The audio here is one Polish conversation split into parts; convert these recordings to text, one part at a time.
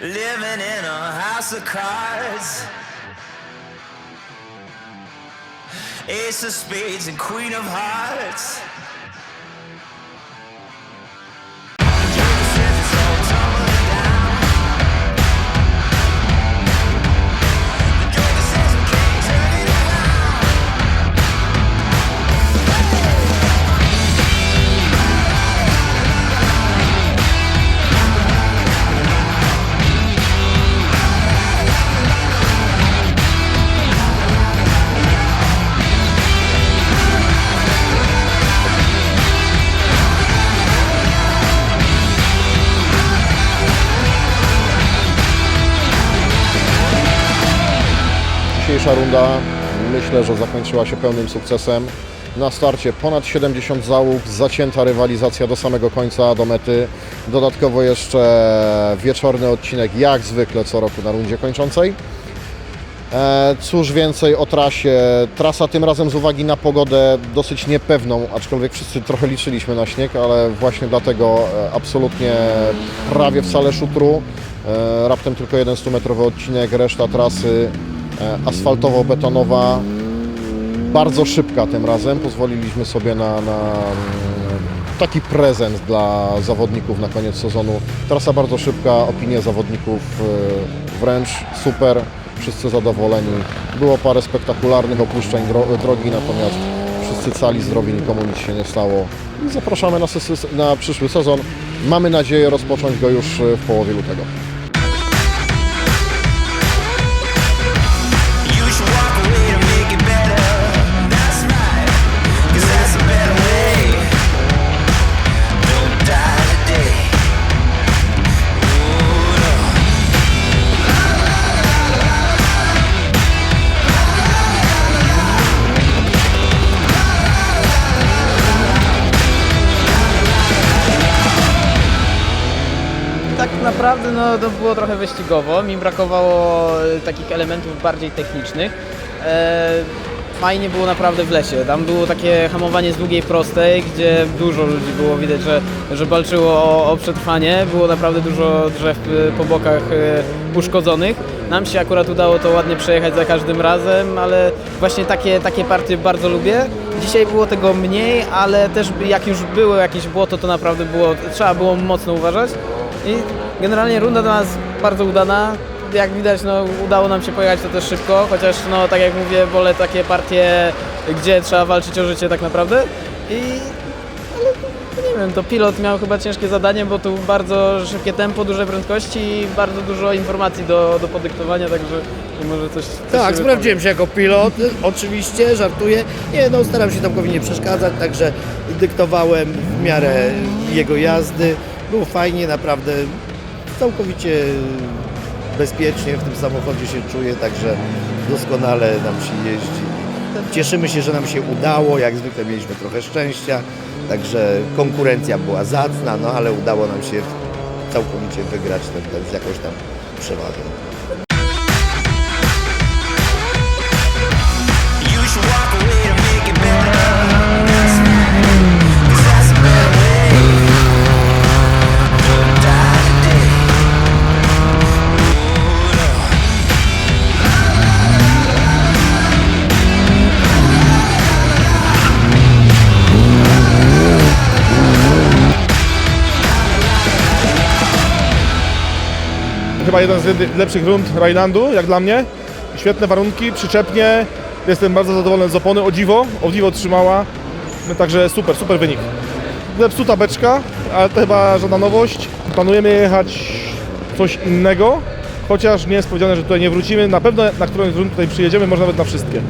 Living in a house of cards. Ace of spades and queen of hearts. Dzisiejsza runda myślę, że zakończyła się pełnym sukcesem. Na starcie ponad 70 załóg, zacięta rywalizacja do samego końca, do mety. Dodatkowo jeszcze wieczorny odcinek, jak zwykle co roku na rundzie kończącej. E, Cóż więcej o trasie. Trasa tym razem z uwagi na pogodę dosyć niepewną, aczkolwiek wszyscy trochę liczyliśmy na śnieg, ale właśnie dlatego e, absolutnie prawie wcale szutru. E, Raptem tylko jeden 100-metrowy odcinek, reszta trasy asfaltowo-betonowa. Bardzo szybka tym razem. Pozwoliliśmy sobie na, na mm, taki prezent dla zawodników na koniec sezonu. Trasa bardzo szybka, opinie zawodników e, wręcz super, wszyscy zadowoleni. Było parę spektakularnych opuszczeń dro- drogi, natomiast wszyscy cali, zdrowi, nikomu nic się nie stało. Zapraszamy na, na przyszły sezon. Mamy nadzieję rozpocząć go już e, w połowie lutego. No, to było trochę wyścigowo. Mi brakowało e, takich elementów bardziej technicznych. E, fajnie było naprawdę w lesie. Tam było takie hamowanie z długiej prostej, gdzie dużo ludzi było widać, że, że walczyło o, o przetrwanie. Było naprawdę dużo drzew e, po bokach uszkodzonych. Nam się akurat udało to ładnie przejechać za każdym razem, ale właśnie takie, takie partie bardzo lubię. Dzisiaj było tego mniej, ale też jak już było jakieś błoto, to naprawdę było, trzeba było mocno uważać. I generalnie runda dla nas bardzo udana. Jak widać, no, udało nam się pojechać to też szybko, chociaż no, tak jak mówię, wolę takie partie, gdzie trzeba walczyć o życie tak naprawdę. I ale no, nie wiem, to pilot miał chyba ciężkie zadanie, bo tu bardzo szybkie tempo, duże prędkości i bardzo dużo informacji do, do podyktowania, także może coś. coś Tak, się sprawdziłem się jako pilot, oczywiście, żartuję. Nie, no staram się Tomkowi nie przeszkadzać, także dyktowałem w miarę jego jazdy. Było fajnie, naprawdę całkowicie bezpiecznie w tym samochodzie się czuję, także doskonale nam się jeździ. Cieszymy się, że nam się udało, jak zwykle mieliśmy trochę szczęścia, także konkurencja była zacna, no ale udało nam się całkowicie wygrać ten, ten z jakąś tam przewagą. Chyba jeden z lepszych rund Rajlandu, jak dla mnie. Świetne warunki, przyczepnie. Jestem bardzo zadowolony z opony. O dziwo, o dziwo trzymała. No, Także super, super wynik. Zepsuta beczka, ale to chyba żadna nowość. Planujemy jechać coś innego, chociaż nie jest powiedziane, że tutaj nie wrócimy. Na pewno na którąś z rund tutaj przyjedziemy, może nawet na wszystkie.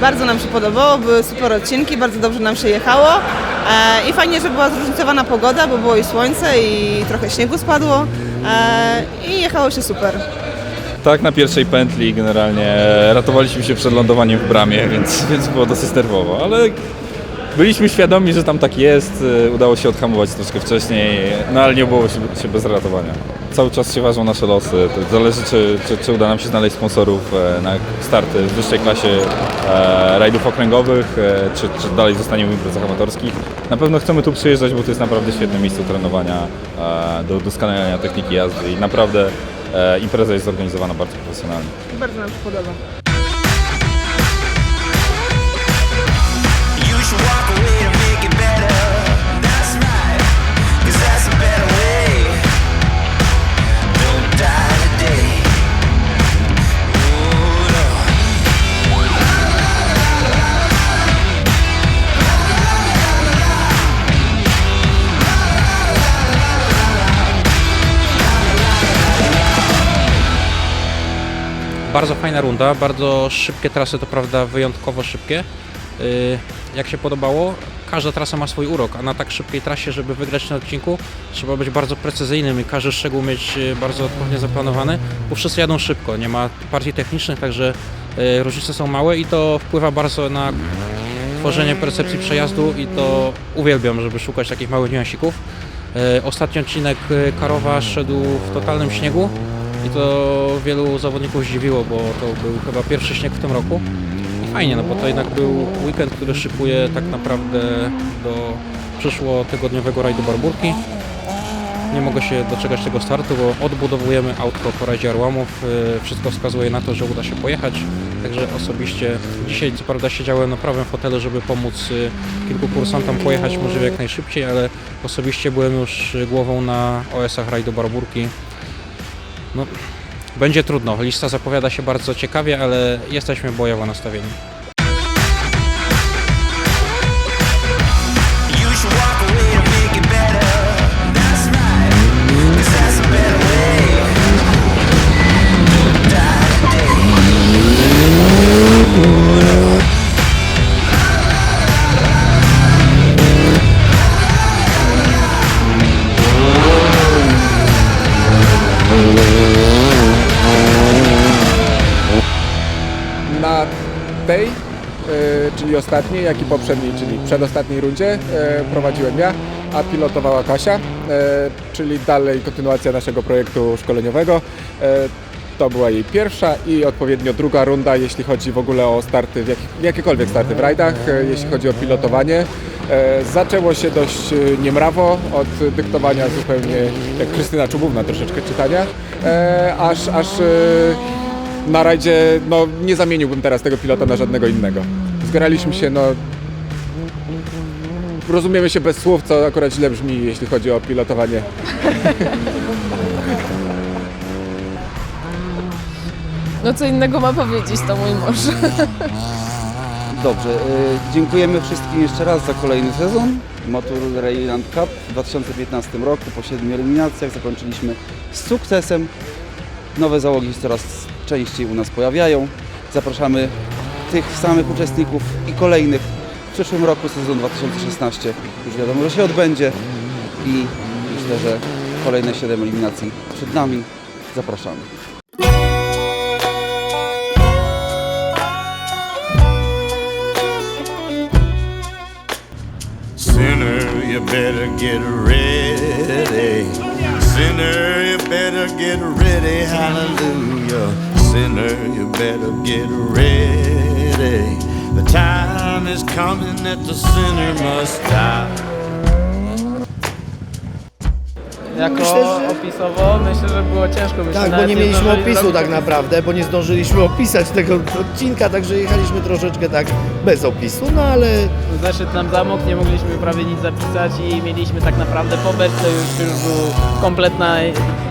Bardzo nam się podobało, były super odcinki, bardzo dobrze nam się jechało e, i fajnie, że była zróżnicowana pogoda, bo było i słońce i trochę śniegu spadło e, i jechało się super. Tak, na pierwszej pętli generalnie ratowaliśmy się przed lądowaniem w bramie, więc, więc było dosyć nerwowo, ale byliśmy świadomi, że tam tak jest. e, Udało się odhamować troszkę wcześniej, no ale nie było się, się bez ratowania. Cały czas się ważą nasze losy. To zależy, czy, czy, czy uda nam się znaleźć sponsorów e, na starty w wyższej klasie e, rajdów okręgowych, e, czy, czy dalej zostaniemy w imprezach amatorskich. Na pewno chcemy tu przyjeżdżać, bo to jest naprawdę świetne miejsce trenowania, e, do doskonalenia techniki jazdy i naprawdę e, impreza jest zorganizowana bardzo profesjonalnie. Bardzo nam się podoba. Bardzo fajna runda, bardzo szybkie trasy, to prawda, wyjątkowo szybkie. Yy, Jak się podobało, każda trasa ma swój urok, a na tak szybkiej trasie, żeby wygrać na odcinku, trzeba być bardzo precyzyjnym i każdy szczegół mieć yy, bardzo odpowiednio zaplanowany, bo wszyscy jadą szybko, nie ma partii technicznych, także yy, różnice są małe i to wpływa bardzo na tworzenie percepcji przejazdu i to uwielbiam, żeby szukać takich małych niuansików. Ostatni odcinek Karowa szedł w totalnym śniegu i to wielu zawodników zdziwiło, bo to był chyba pierwszy śnieg w tym roku. I fajnie, no bo to jednak był weekend, który szykuje tak naprawdę do przyszłotygodniowego rajdu Barburki. Nie mogę się doczekać tego startu, bo odbudowujemy autko po rajdzie Arłamów. Yy, Wszystko wskazuje na to, że uda się pojechać. Także osobiście dzisiaj co prawda siedziałem na prawym fotelu, żeby pomóc yy, kilku kursantom pojechać możliwie jak najszybciej, ale osobiście byłem już głową na OS-ach rajdu Barburki. No, będzie trudno. Lista zapowiada się bardzo ciekawie, ale jesteśmy bojowo nastawieni. Ostatniej, jak i poprzedniej, czyli przedostatniej rundzie e, prowadziłem ja, a pilotowała Kasia, e, czyli dalej kontynuacja naszego projektu szkoleniowego. E, to była jej pierwsza i odpowiednio druga runda, jeśli chodzi w ogóle o starty, jakiekolwiek starty w rajdach, jeśli chodzi o pilotowanie. Zaczęło się dość niemrawo od dyktowania zupełnie, jak Krystyna Czubówna troszeczkę czytania, aż, aż na rajdzie no, nie zamieniłbym teraz tego pilota na żadnego innego. Zgraliśmy się, no. Rozumiemy się bez słów, co akurat źle brzmi, jeśli chodzi o pilotowanie. No co innego ma powiedzieć to mój mąż. Dobrze, y, dziękujemy wszystkim jeszcze raz za kolejny sezon Motor Rayland Cup w 2015 roku. Po siedmiu eliminacjach zakończyliśmy z sukcesem. Nowe załogi się coraz częściej u nas pojawiają. Zapraszamy tych samych uczestników i kolejnych w przyszłym roku, sezon 2016. Już wiadomo, że się odbędzie i myślę, że kolejne 7 eliminacji przed nami. Zapraszamy. Sinner, you better get ready. Sinner, you better get ready. Hallelujah. Sinner, you better get ready. The time is coming that the sinner must die. Jako Myślę, że- opisowo myślę, że było ciężko. Tak, bo nawet nie mieliśmy zdążyli opisu zrobić tak naprawdę, bo nie zdążyliśmy opisać tego odcinka, także jechaliśmy troszeczkę tak bez opisu, no ale Zeszedł nam zamok, nie mogliśmy prawie nic zapisać i mieliśmy tak naprawdę po beczce już, już była kompletna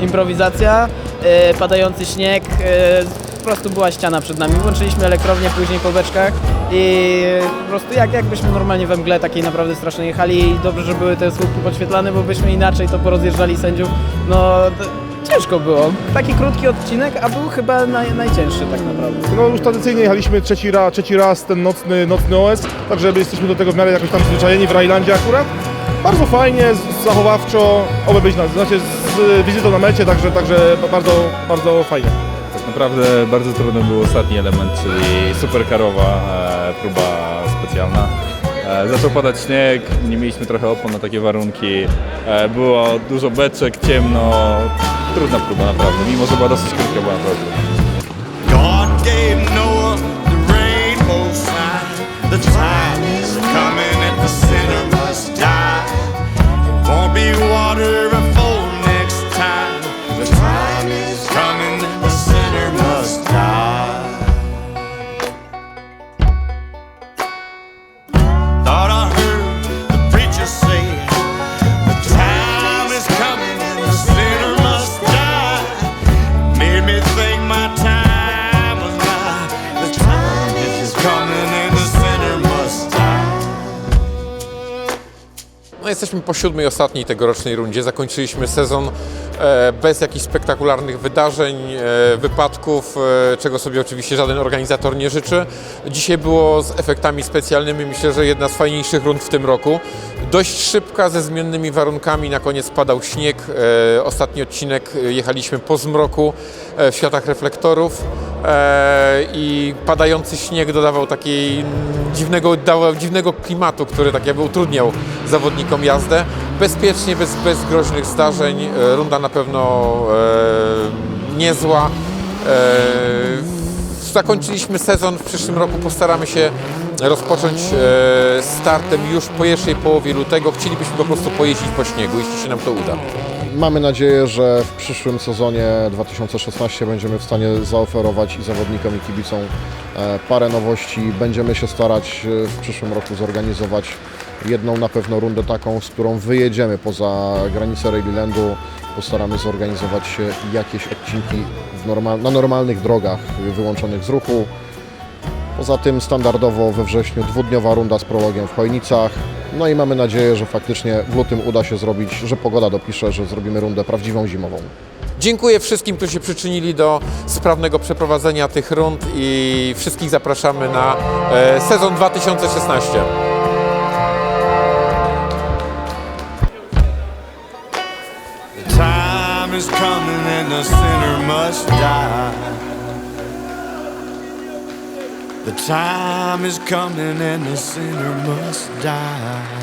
improwizacja, e, padający śnieg, e, prostu była ściana przed nami. Włączyliśmy elektrownię później po beczkach i po prostu jak, jakbyśmy normalnie we mgle takiej naprawdę strasznie jechali i dobrze, że były te słupki podświetlane, bo byśmy inaczej to porozjeżdżali sędziów. No ciężko było. Taki krótki odcinek, a był chyba naj, najcięższy tak naprawdę. No już tradycyjnie jechaliśmy trzeci raz, trzeci raz ten nocny, nocny OS, także jesteśmy do tego w miarę jakoś tam zwyczajeni w Rajlandzie akurat. Bardzo fajnie, zachowawczo, oby być na, znaczy z wizytą na mecie, także, także bardzo, bardzo fajnie. Naprawdę bardzo trudny był ostatni element, czyli superkarowa e, próba specjalna. E, zaczął padać śnieg, nie mieliśmy trochę opon na takie warunki. E, było dużo beczek, ciemno. Trudna próba naprawdę, mimo że była dosyć krótka, była naprawdę. God gave Noah the rainbow sign. The jesteśmy po siódmej, ostatniej tegorocznej rundzie. Zakończyliśmy sezon e, bez jakichś spektakularnych wydarzeń, e, wypadków, e, czego sobie oczywiście żaden organizator nie życzy. Dzisiaj było z efektami specjalnymi, myślę, że jedna z fajniejszych rund w tym roku. Dość szybka, ze zmiennymi warunkami, na koniec padał śnieg. E, ostatni odcinek e, jechaliśmy po zmroku e, w światach reflektorów i padający śnieg dodawał takiej dziwnego, dawał dziwnego klimatu, który tak jakby utrudniał zawodnikom jazdę. Bezpiecznie, bez, bez groźnych zdarzeń. Runda na pewno niezła. Zakończyliśmy sezon. W przyszłym roku postaramy się rozpocząć e, startem już po pierwszej połowie lutego. Chcielibyśmy po prostu pojeździć po śniegu, jeśli się nam to uda. Mamy nadzieję, że w przyszłym sezonie 2016 będziemy w stanie zaoferować i zawodnikom, i kibicom e, parę nowości. Będziemy się starać e, w przyszłym roku zorganizować jedną na pewno rundę taką, z którą wyjedziemy poza granice Rallylandu. Postaramy zorganizować jakieś odcinki normal, na normalnych drogach wyłączonych z ruchu. Poza tym standardowo we wrześniu dwudniowa runda z prologiem w Chojnicach. No i mamy nadzieję, że faktycznie w lutym uda się zrobić, że pogoda dopisze, że zrobimy rundę prawdziwą zimową. Dziękuję wszystkim, którzy się przyczynili do sprawnego przeprowadzenia tych rund i wszystkich zapraszamy na e, sezon 2016. Is coming and the sinner must die. The time is coming and the sinner must die.